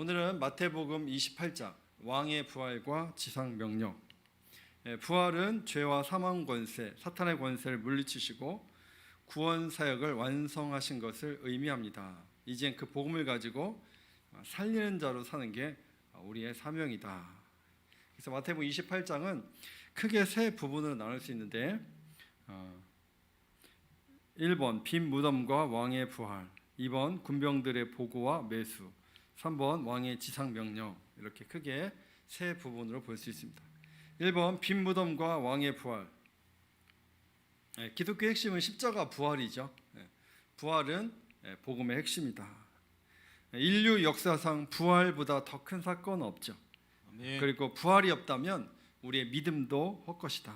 오늘은 마태복음 28장 왕의 부활과 지상 명령. 예, 부활은 죄와 사망 권세, 사탄의 권세를 물리치시고 구원 사역을 완성하신 것을 의미합니다. 이젠 그 복음을 가지고 살리는 자로 사는 게 우리의 사명이다. 그래서 마태복음 28장은 크게 세 부분으로 나눌 수 있는데 어, 1번 빈 무덤과 왕의 부활, 2번 군병들의 보고와 매수, 3번 왕의 지상 명령 이렇게 크게 세 부분으로 볼 수 있습니다. 1번 빈 무덤과 왕의 부활. 예, 기독교 핵심은 십자가 부활이죠. 예, 부활은 예, 복음의 핵심이다. 예, 인류 역사상 부활보다 더 큰 사건은 없죠. 그리고 부활이 없다면 우리의 믿음도 헛것이다.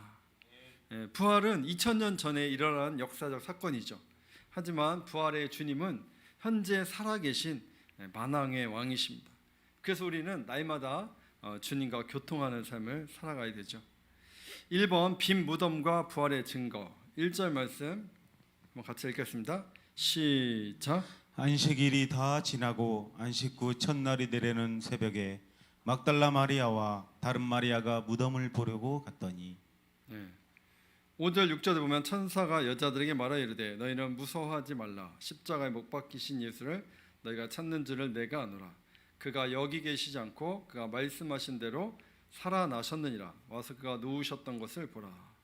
예, 부활은 2000년 전에 일어난 역사적 사건이죠. 하지만 부활의 주님은 현재 살아계신 예, 만왕의 왕이십니다. 그래서 우리는 날마다 어, 주님과 교통하는 삶을 살아가야 되죠. 1번 빈 무덤과 부활의 증거 1절 말씀 같이 읽겠습니다. 시작. 안식일이 다 지나고 안식 후 첫날이 되려는 새벽에 막달라 마리아와 다른 마리아가 무덤을 보려고 갔더니 네. 5절 6절에 보면 천사가 여자들에게 말하 이르되 너희는 무서워하지 말라 십자가에 못 박히신 예수를 너희가 찾는 줄을 내가 아노라 그가 여기 계시지 않고 그가 말씀하신 대로 살아나셨느니라 와서 그가 누우셨던 것을 보라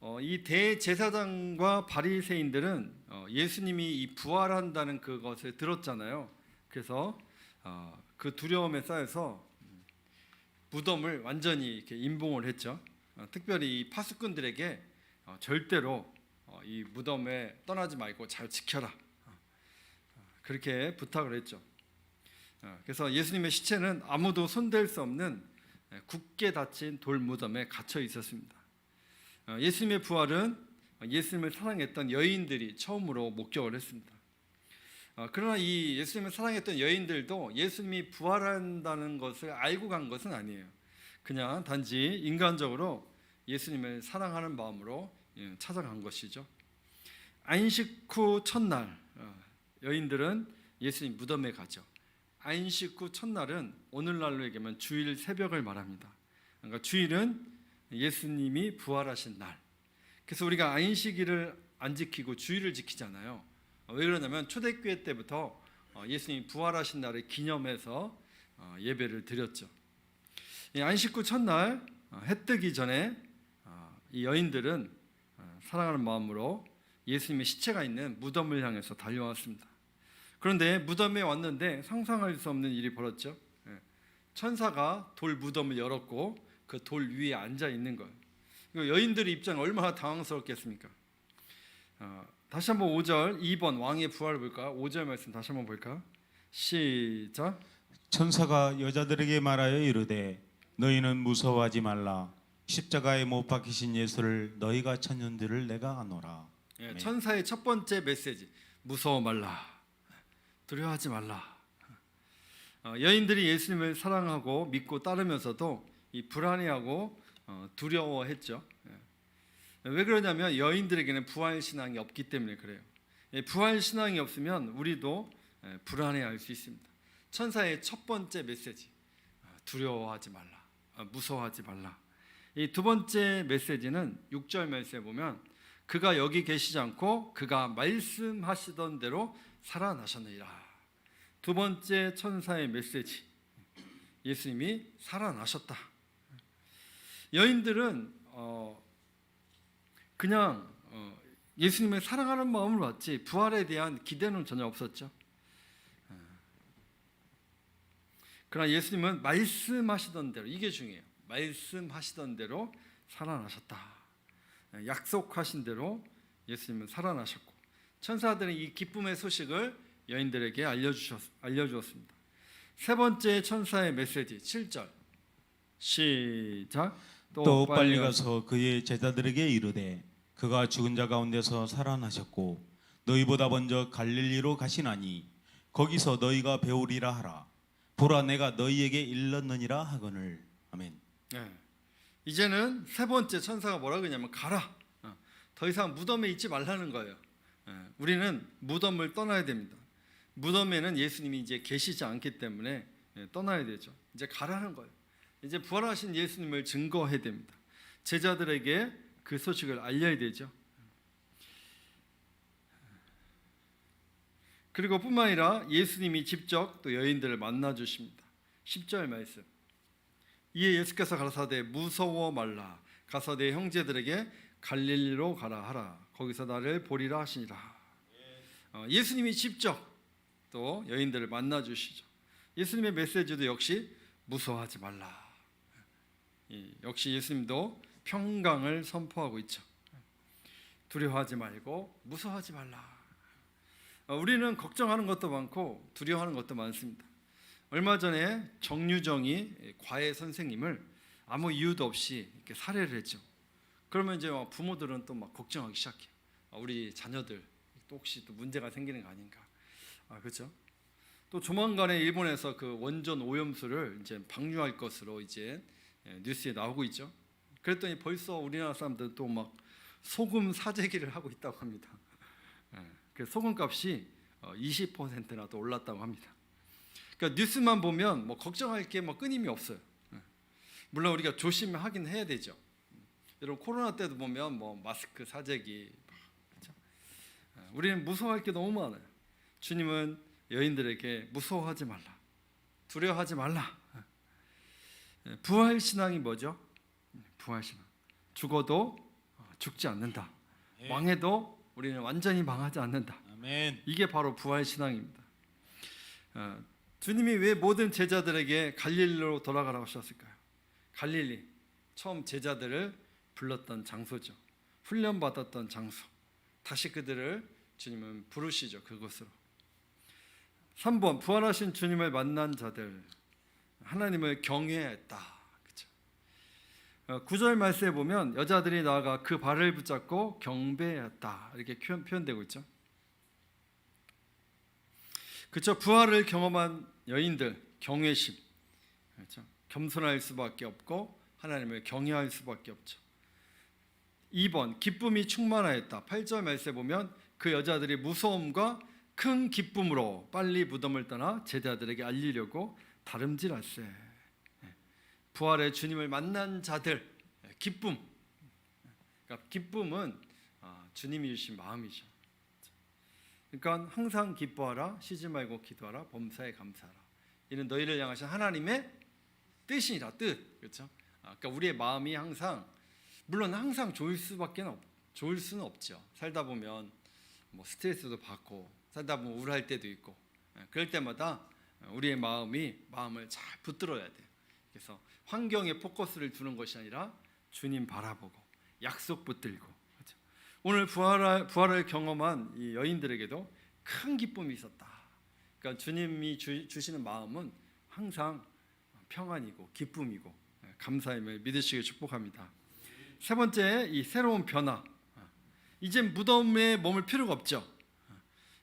어, 이 대제사장과 바리새인들은 어, 예수님이 이 부활한다는 그것을 들었잖아요 그래서 어, 그 두려움에 쌓여서 무덤을 완전히 이렇게 임봉을 했죠. 어, 특별히 이 파수꾼들에게 어, 절대로 어, 이 무덤에 떠나지 말고 잘 지켜라. 그렇게 부탁을 했죠. 어, 그래서 예수님의 시체는 아무도 손댈 수 없는 예, 굳게 닫힌 돌 무덤에 갇혀 있었습니다. 어, 예수님의 부활은 예수님을 사랑했던 여인들이 처음으로 목격을 했습니다. 어, 그러나 이 예수님을 사랑했던 여인들도 예수님이 부활한다는 것을 알고 간 것은 아니에요. 그냥 단지 인간적으로 예수님을 사랑하는 마음으로 예, 찾아간 것이죠. 안식 후 첫날 어, 여인들은 예수님 무덤에 가죠. 안식 후 첫날은 오늘날로 얘기하면 주일 새벽을 말합니다. 그러니까 주일은 예수님이 부활하신 날. 그래서 우리가 안식일을 안 지키고 주일을 지키잖아요. 어, 왜 그러냐면 초대교회 때부터 어, 예수님이 부활하신 날을 기념해서 어, 예배를 드렸죠. 이 안식 후 첫날 어, 해 뜨기 전에 어, 이 여인들은 어, 사랑하는 마음으로 예수님의 시체가 있는 무덤을 향해서 달려왔습니다. 그런데 무덤에 왔는데 상상할 수 없는 일이 벌었죠. 예. 천사가 돌 무덤을 열었고 그 돌 위에 앉아 있는 거예요. 여인들의 입장 얼마나 당황스럽겠습니까? 어, 다시 한번 5절 2번 왕의 부활을 볼까? 5절 말씀 다시 한번 볼까? 시작. 천사가 여자들에게 말하여 이르되 너희는 무서워하지 말라 십자가에 못 박히신 예수를 너희가 찾는 줄을 내가 아노라 예, 아멘. 천사의 첫 번째 메시지 무서워 말라 두려워하지 말라. 어, 여인들이 예수님을 사랑하고 믿고 따르면서도 이 불안해하고 어, 두려워했죠. 예. 왜 그러냐면 여인들에게는 부활 신앙이 없기 때문에 그래요. 예, 부활 신앙이 없으면 우리도 예, 불안해할 수 있습니다. 천사의 첫 번째 메시지 어, 두려워하지 말라 어, 무서워하지 말라. 이 두 번째 메시지는 6절 말씀에 보면 그가 여기 계시지 않고 그가 말씀하시던 대로 살아나셨느니라. 두 번째 천사의 메시지. 예수님이 살아나셨다. 여인들은 어 그냥 어 예수님을 사랑하는 마음으로 왔지 부활에 대한 기대는 전혀 없었죠. 어. 그러나 예수님은 말씀하시던 대로 이게 중요해요. 말씀하시던 대로 살아나셨다. 약속하신 대로 예수님은 살아나셨고 천사들은 이 기쁨의 소식을 여인들에게 알려주셨, 알려주었습니다. 세 번째 천사의 메시지 7절. 시작. 또, 빨리 가서 그의 제자들에게 이르되 그가 죽은 자 가운데서 살아나셨고 너희보다 먼저 갈릴리로 가시나니 거기서 너희가 배우리라 하라. 보라 내가 너희에게 일렀느니라 하거늘. 아멘. 네. 이제는 세 번째 천사가 뭐라 그러냐면 가라. 어, 더 이상 무덤에 있지 말라는 거예요. 예, 우리는 무덤을 떠나야 됩니다. 무덤에는 예수님이 이제 계시지 않기 때문에 예, 떠나야 되죠. 이제 가라는 거예요. 이제 부활하신 예수님을 증거해야 됩니다. 제자들에게 그 소식을 알려야 되죠. 그리고 뿐만 아니라 예수님이 직접 또 여인들을 만나 주십니다. 10절 말씀. 이에 예수께서 가라사대 무서워 말라 가서 내 형제들에게 갈릴리로 가라 하라 거기서 나를 보리라 하시니라. 어, 예수님이 직접 또 여인들을 만나 주시죠. 예수님의 메시지도 역시 무서워하지 말라. 예, 역시 예수님도 평강을 선포하고 있죠. 두려워하지 말고 무서워하지 말라. 어, 우리는 걱정하는 것도 많고 두려워하는 것도 많습니다. 얼마 전에 정유정이 과외 선생님을 아무 이유도 없이 이렇게 살해를 했죠. 그러면 이제 막 부모들은 또 막 걱정하기 시작해요. 아, 우리 자녀들 또 혹시 또 문제가 생기는 거 아닌가? 아 그렇죠. 또 조만간에 일본에서 그 원전 오염수를 이제 방류할 것으로 이제 예, 뉴스에 나오고 있죠. 그랬더니 벌써 우리나라 사람들 또 막 소금 사재기를 하고 있다고 합니다. 예, 그 소금 값이 20%나 더 올랐다고 합니다. 그러니까 뉴스만 보면 뭐 걱정할 게 뭐 끊임이 없어요. 예. 물론 우리가 조심하긴 해야 되죠. 여러분 코로나 때도 보면 뭐 마스크 사재기 그렇죠? 예, 우리는 무서워할 게 너무 많아요. 주님은 여인들에게 무서워하지 말라, 두려워하지 말라. 예, 부활 신앙이 뭐죠? 예, 부활 신앙. 죽어도 어, 죽지 않는다. 예. 망해도 우리는 완전히 망하지 않는다. 아멘. 이게 바로 부활 신앙입니다. 어, 주님이 왜 모든 제자들에게 갈릴리로 돌아가라고 하셨을까요? 갈릴리 처음 제자들을 불렀던 장소죠. 훈련 받았던 장소. 다시 그들을 주님은 부르시죠. 그곳으로. 3번 부활하신 주님을 만난 자들 하나님을 경외했다. 그렇죠. 9절 말씀에 보면 여자들이 나아가 그 발을 붙잡고 경배했다. 이렇게 표현, 표현되고 있죠. 그렇죠. 부활을 경험한 여인들 경외심. 그렇죠. 겸손할 수밖에 없고 하나님을 경외할 수밖에 없죠. 2번 기쁨이 충만하였다. 8절 말씀에 보면 그 여자들이 무서움과 큰 기쁨으로 빨리 무덤을 떠나 제자들에게 알리려고 다름질할세. 예. 부활의 주님을 만난 자들 예, 기쁨. 그러니까 기쁨은 아, 주님이 주신 마음이죠. 그러니까 항상 기뻐하라, 쉬지 말고 기도하라, 범사에 감사하라. 이는 너희를 향하신 하나님의 뜻이라 뜻. 그렇죠? 아, 그러니까 우리의 마음이 항상 물론 항상 좋을 수밖에 없, 좋을 수는 없죠. 살다 보면 뭐 스트레스도 받고 살다 보면 우울할 때도 있고 예, 그럴 때마다 우리의 마음이 마음을 잘 붙들어야 돼요. 그래서 환경에 포커스를 두는 것이 아니라 주님 바라보고 약속 붙들고? 오늘 부활을, 부활을 경험한 이 여인들에게도 큰 기쁨이 있었다. 그러니까 주님이 주, 주시는 마음은 항상 평안이고 기쁨이고 예, 감사임을 믿으시길 축복합니다. 세 번째 이 새로운 변화. 이제 무덤에 머물 필요가 없죠.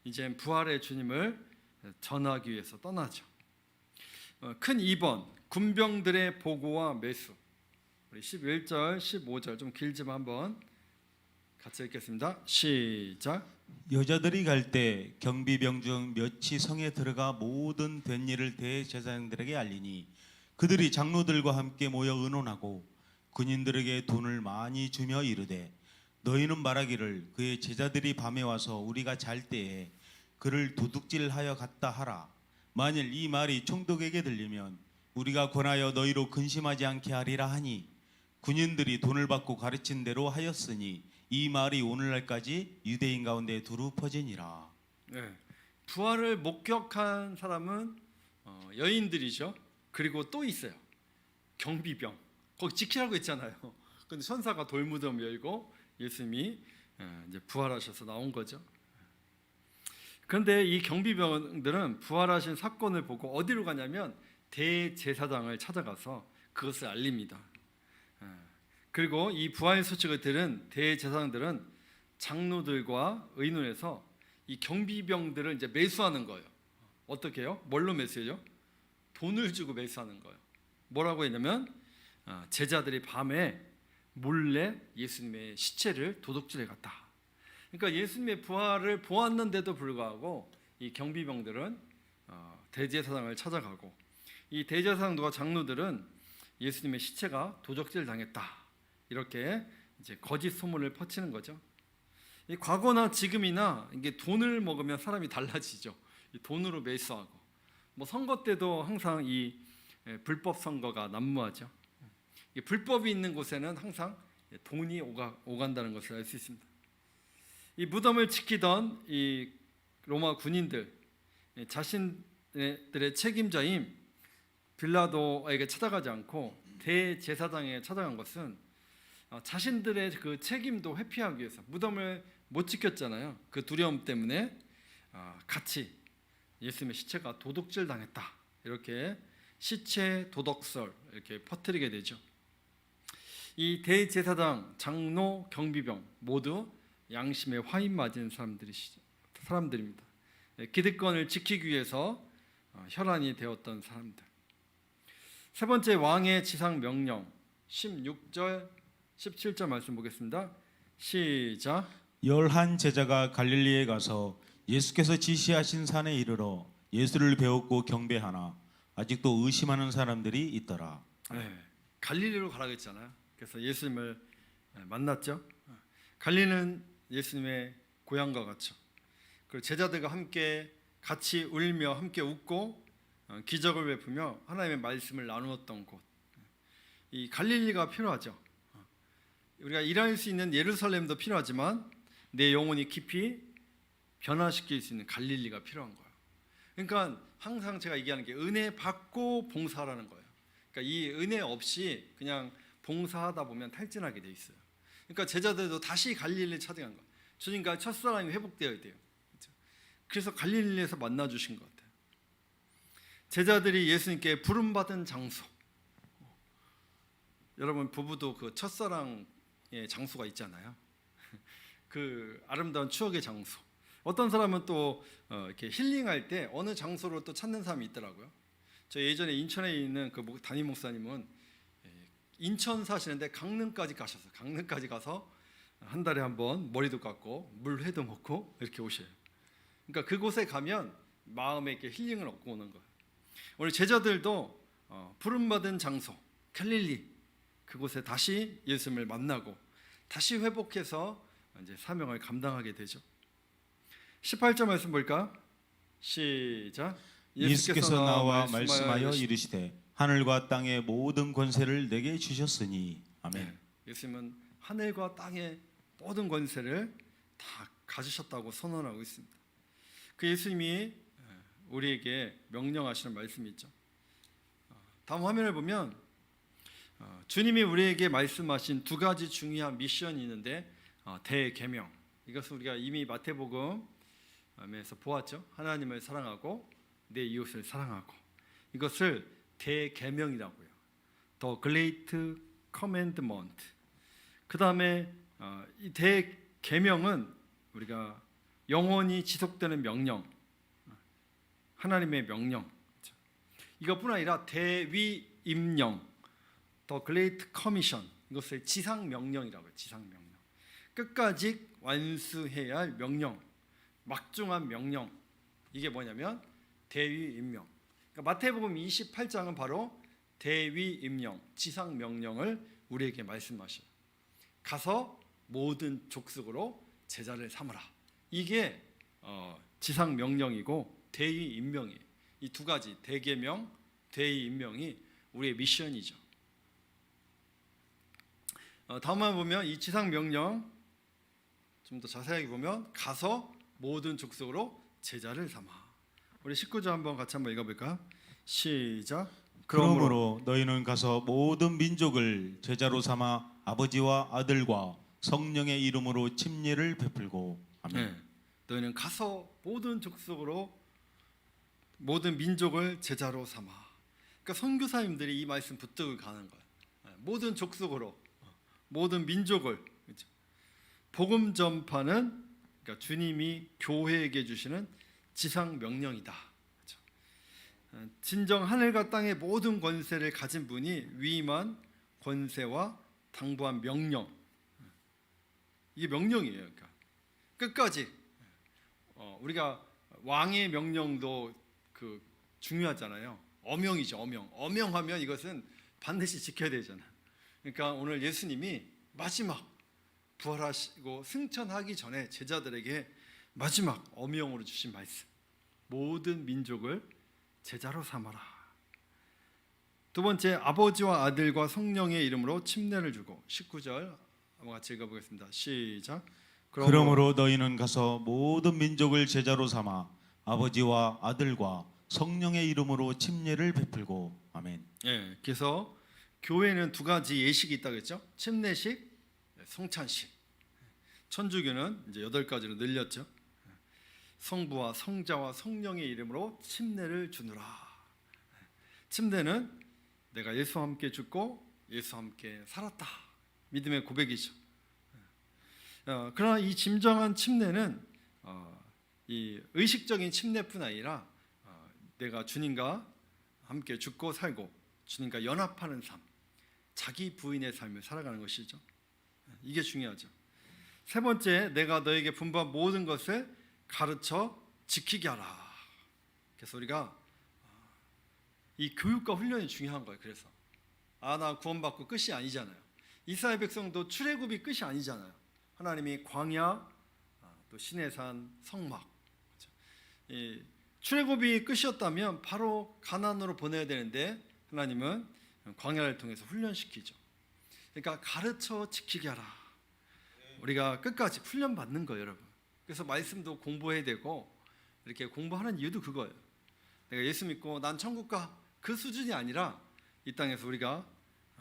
이제 부활의 주님을 전하기 위해서 떠나죠. 어, 큰 2번 군병들의 보고와 매수. 우리 11절, 15절 좀 길지만 한번 같이 읽겠습니다. 시작. 여자들이 갈 때 경비병 중 몇이 성에 들어가 모든 된 일을 대제사장들에게 알리니 그들이 장로들과 함께 모여 의논하고 군인들에게 돈을 많이 주며 이르되 너희는 말하기를 그의 제자들이 밤에 와서 우리가 잘 때에 그를 도둑질하여 갔다 하라 만일 이 말이 총독에게 들리면 우리가 권하여 너희로 근심하지 않게 하리라 하니 군인들이 돈을 받고 가르친 대로 하였으니 이 말이 오늘날까지 유대인 가운데 두루 퍼지니라 네. 부활을 목격한 사람은 어, 여인들이죠. 그리고 또 있어요. 경비병. 거기 지키라고 했잖아요. 근데 천사가 돌무덤 열고 예수님이 어, 이제 부활하셔서 나온 거죠. 그런데 이 경비병들은 부활하신 사건을 보고 어디로 가냐면 대제사장을 찾아가서 그것을 알립니다. 어, 그리고 이 부활 소식을 들은 대제사장들은 장로들과 의논해서 이 경비병들을 이제 매수하는 거예요. 어떻게 해요? 뭘로 매수해요? 돈을 주고 매수하는 거예요. 뭐라고 했냐면 어, 제자들이 밤에 몰래 예수님의 시체를 도둑질해 갔다. 그러니까 예수님의 부활을 보았는데도 불구하고 이 경비병들은 어, 대제사장을 찾아가고 이 대제사장과 장로들은 예수님의 시체가 도적질 당했다 이렇게 이제 거짓 소문을 퍼치는 거죠. 이 과거나 지금이나 이게 돈을 먹으면 사람이 달라지죠. 이 돈으로 매수하고 뭐 선거 때도 항상 이 예, 불법 선거가 난무하죠. 이 불법이 있는 곳에는 항상 돈이 오가, 오간다는 것을 알 수 있습니다. 이 무덤을 지키던 이 로마 군인들 예, 자신들의 책임자인 빌라도에게 찾아가지 않고 대제사장에 찾아간 것은 어, 자신들의 그 책임도 회피하기 위해서 무덤을 못 지켰잖아요. 그 두려움 때문에 아, 같이 예수님의 시체가 도둑질 당했다 이렇게 시체 도덕설 이렇게 퍼뜨리게 되죠. 이 대제사장, 장로, 경비병 모두 양심에 화인 맞은 사람들이시죠. 사람들입니다. 예, 기득권을 지키기 위해서 어, 혈안이 되었던 사람들. 세 번째 왕의 지상 명령 16절 17절 말씀 보겠습니다. 시작. 열한 제자가 갈릴리에 가서 예수께서 지시하신 산에 이르러 예수를 배웠고 경배하나 아직도 의심하는 사람들이 있더라. 네, 갈릴리로 가라 그랬잖아요. 그래서 예수님을 네, 만났죠. 갈릴리는 예수님의 고향과 같죠. 그리고 제자들과 함께 같이 울며 함께 웃고 어, 기적을 베푸며 하나님의 말씀을 나누었던 곳. 이 갈릴리가 필요하죠. 어, 우리가 일할 수 있는 예루살렘도 필요하지만 내 영혼이 깊이 변화시킬 수 있는 갈릴리가 필요한 거예요. 그러니까 항상 제가 얘기하는 게 은혜 받고 봉사하라는 거예요. 그러니까 이 은혜 없이 그냥 봉사하다 보면 탈진하게 돼 있어요. 그러니까 제자들도 다시 갈릴리 찾아간 거예요. 주님과 첫사랑이 회복되어야 돼요. 그렇죠? 그래서 갈릴리에서 만나 주신 것 같아요. 제자들이 예수님께 부름 받은 장소. 여러분 부부도 그 첫사랑의 장소가 있잖아요. 그 아름다운 추억의 장소. 어떤 사람은 또 어, 이렇게 힐링할 때 어느 장소로 또 찾는 사람이 있더라고요. 저 예전에 인천에 있는 그 목- 담임 목사님은 예, 인천 사시는데 강릉까지 가셨어요. 강릉까지 가서 한 달에 한 번 머리도 깎고 물회도 먹고 이렇게 오셔요. 그러니까 그곳에 가면 마음에 이렇게 힐링을 얻고 오는 거예요. 우리 제자들도 어, 부름 받은 장소 갈릴리 그곳에 다시 예수님을 만나고 다시 회복해서 이제 사명을 감당하게 되죠. 18절 말씀 볼까? 시작. 예수께서 나와 말씀하여 이르시되 하늘과 땅의 모든 권세를 내게 주셨으니 아멘. 네, 예수님은 하늘과 땅의 모든 권세를 다 가지셨다고 선언하고 있습니다. 그 예수님이 우리에게 명령하시는 말씀이 있죠. 어, 다음 화면을 보면 어, 주님이 우리에게 말씀하신 두 가지 중요한 미션이 있는데 어, 대계명 이것은 우리가 이미 마태복음에서 보았죠. 하나님을 사랑하고 내 이웃을 사랑하고 이것을 대계명이라고요. The Great Commandment. 그 다음에 어, 이 대계명은 우리가 영원히 지속되는 명령, 하나님의 명령. 그렇죠. 이것뿐 아니라 대위임령, The Great Commission. 이것을 지상 명령이라고 해요. 지상 명령. 끝까지 완수해야 할 명령, 막중한 명령. 이게 뭐냐면 대위임령. 그러니까 마태복음 28장은 바로 대위임령, 지상 명령을 우리에게 말씀하셔요. 가서 모든 족속으로 제자를 삼으라. 이게 어, 지상 명령이고 대의 임명이에요. 이두 가지 대계명, 대의 임명이 우리의 미션이죠. 어, 다음만 보면 이 지상 명령 좀 더 자세하게 보면 가서 모든 족속으로 제자를 삼아. 우리 19절 한번 같이 한번 읽어볼까? 시작. 그러므로 너희는 가서 모든 민족을 제자로 삼아 아버지와 아들과 성령의 이름으로 침례를 베풀고 아멘. 네. 너희는 가서 모든 족속으로 모든 민족을 제자로 삼아. 그러니까 선교사님들이 이 말씀 붙들고 가는 거예요. 네, 모든 족속으로 모든 민족을 그렇죠? 복음 전파는 그러니까 주님이 교회에게 주시는 지상 명령이다. 그렇죠? 어, 진정 하늘과 땅의 모든 권세를 가진 분이 위임한 권세와 당부한 명령. 이게 명령이에요. 그러니까 끝까지 어, 우리가 왕의 명령도 그 중요하잖아요. 어명이죠, 어명. 어명하면 이것은 반드시 지켜야 되잖아. 그러니까 오늘 예수님이 마지막 부활하시고 승천하기 전에 제자들에게 마지막 어명으로 주신 말씀. 모든 민족을 제자로 삼아라. 두 번째 아버지와 아들과 성령의 이름으로 침례를 주고 19절 한번 같이 읽어보겠습니다. 시작. 그러므로 너희는 가서 모든 민족을 제자로 삼아 아버지와 아들과 성령의 이름으로 침례를 베풀고 아멘. 예, 그래서 교회는 두 가지 예식이 있다고 했죠. 침례식, 성찬식. 천주교는 이제 여덟 가지로 늘렸죠. 성부와 성자와 성령의 이름으로 침례를 주느라. 침례는 내가 예수와 함께 죽고 예수와 함께 살았다. 믿음의 고백이죠. 어, 그러나 이 진정한 침례는 어, 이 의식적인 침례뿐 아니라 어, 내가 주님과 함께 죽고 살고 주님과 연합하는 삶, 자기 부인의 삶을 살아가는 것이죠. 이게 중요하죠. 세 번째, 내가 너에게 분부한 모든 것을 가르쳐 지키게 하라. 그래서 우리가 이 교육과 훈련이 중요한 거예요. 그래서 아 나 구원받고 끝이 아니잖아요. 이스라엘 백성도 출애굽이 끝이 아니잖아요. 하나님이 광야, 아, 또 시내산, 성막. 그렇죠? 이 출애굽이 끝이었다면 바로 가나안으로 보내야 되는데 하나님은 광야를 통해서 훈련시키죠. 그러니까 가르쳐 지키게 하라. 우리가 끝까지 훈련 받는 거예요, 여러분. 그래서 말씀도 공부해야 되고 이렇게 공부하는 이유도 그거예요. 내가 예수 믿고 난 천국 가. 그 수준이 아니라 이 땅에서 우리가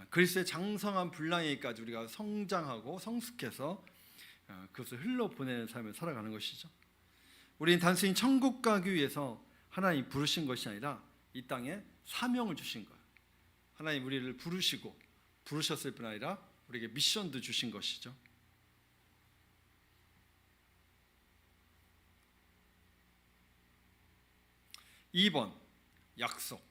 그리스도의 장성한 분량에까지 우리가 성장하고 성숙해서 어, 그것을 흘러 보내는 삶을 살아가는 것이죠. 우리는 단순히 천국 가기 위해서 하나님 부르신 것이 아니라 이 땅에 사명을 주신 거예요. 하나님 우리를 부르시고 부르셨을 뿐 아니라 우리에게 미션도 주신 것이죠. 이번 약속.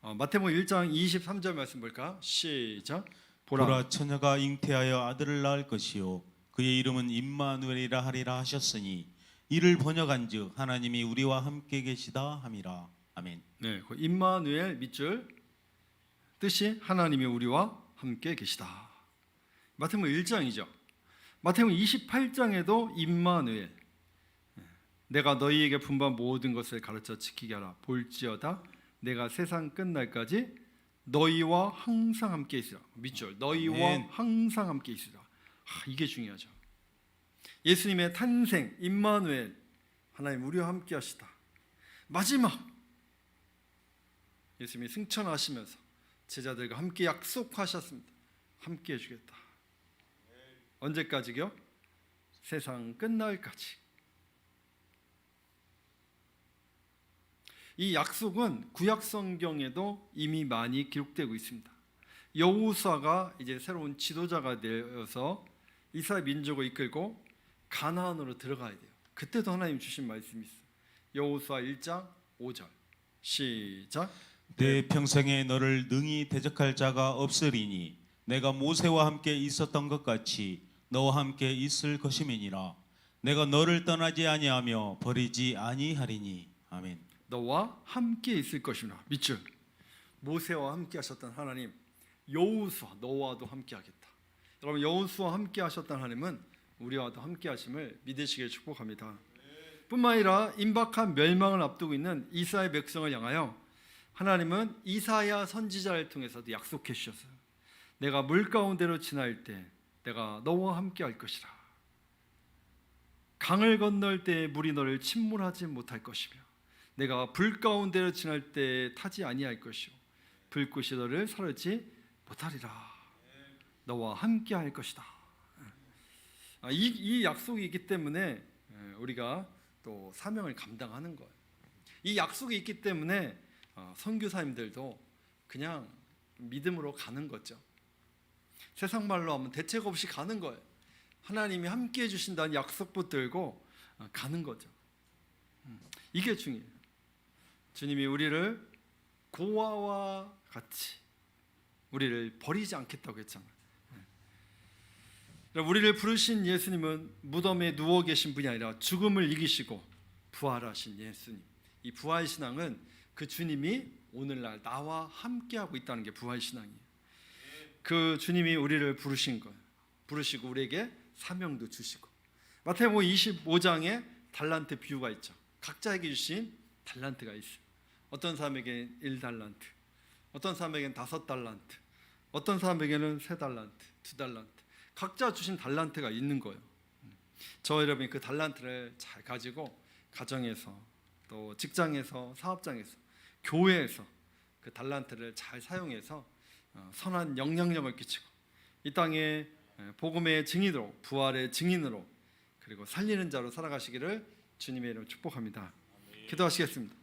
어, 마태복음 1장 23절 말씀 볼까? 시작. 보라. 보라 처녀가 잉태하여 아들을 낳을 것이요 그의 이름은 임마누엘이라 하리라 하셨으니 이를 번역한즉 하나님이 우리와 함께 계시다 함이라 아멘. 네, 그 임마누엘 밑줄 뜻이 하나님이 우리와 함께 계시다. 마태복음 1장이죠. 마태복음 28장에도 임마누엘 내가 너희에게 분반 모든 것을 가르쳐 지키게 하라 볼지어다 내가 세상 끝날까지 너희와 항상 함께 있으라 밑줄 너희와 아멘. 항상 함께 있으라 아, 이게 중요하죠 예수님의 탄생 임마누엘 하나님 우리와 함께 하시다 마지막 예수님이 승천하시면서 제자들과 함께 약속하셨습니다 함께 해주겠다 언제까지요? 세상 끝날까지 이 약속은 구약 성경에도 이미 많이 기록되고 있습니다. 여호수아가 이제 새로운 지도자가 되어서 이스라엘 민족을 이끌고 가나안으로 들어가야 돼요. 그때도 하나님 주신 말씀이 있어요. 여호수아 1장 5절 시작. 내 평생에 너를 능히 대적할 자가 없으리니 내가 모세와 함께 있었던 것 같이 너와 함께 있을 것임이니라 내가 너를 떠나지 아니하며 버리지 아니하리니 아멘. 너와 함께 있을 것이나 밑줄 모세와 함께 하셨던 하나님 여호수아 너와도 함께 하겠다. 여러분 여호수아 함께 하셨던 하나님은 우리와도 함께 하심을 믿으시길 축복합니다. 뿐만 아니라 임박한 멸망을 앞두고 있는 이스라엘 백성을 향하여 하나님은 이사야 선지자를 통해서도 약속해 주셨어요. 내가 물 가운데로 지날 때 내가 너와 함께 할 것이라. 강을 건널 때 물이 너를 침몰하지 못할 것이며 내가 불 가운데로 지날 때 타지 아니할 것이요 불꽃이 너를 사르지 못하리라 너와 함께 할 것이다 아, 이, 이 약속이 있기 때문에 예, 우리가 또 사명을 감당하는 거예요 이 약속이 있기 때문에 어, 선교사님들도 그냥 믿음으로 가는 거죠 세상 말로 하면 대책 없이 가는 거예요 하나님이 함께 해주신다는 약속 붙들고 어, 가는 거죠 음, 이게 중요해요 주님이 우리를 고아와 같이 우리를 버리지 않겠다고 했잖아요. 네. 우리를 부르신 예수님은 무덤에 누워 계신 분이 아니라 죽음을 이기시고 부활하신 예수님. 이 부활 신앙은 그 주님이 오늘날 나와 함께하고 있다는 게 부활 신앙이에요. 그 주님이 우리를 부르신 거예요. 부르시고 우리에게 사명도 주시고 마태복음 25장에 달란트 비유가 있죠. 각자에게 주신 달란트가 있어요. 어떤 사람에게 1달란트, 어떤 사람에게는 5달란트, 어떤 사람에게는 3달란트, 2달란트. 각자 주신 달란트가 있는 거예요. 저 여러분이 그 달란트를 잘 가지고 가정에서 또 직장에서 사업장에서 교회에서 그 달란트를 잘 사용해서 어, 선한 영향력을 끼치고 이 땅에 에, 복음의 증인으로 부활의 증인으로 그리고 살리는 자로 살아가시기를 주님의 이름 축복합니다. 기도하시겠습니다.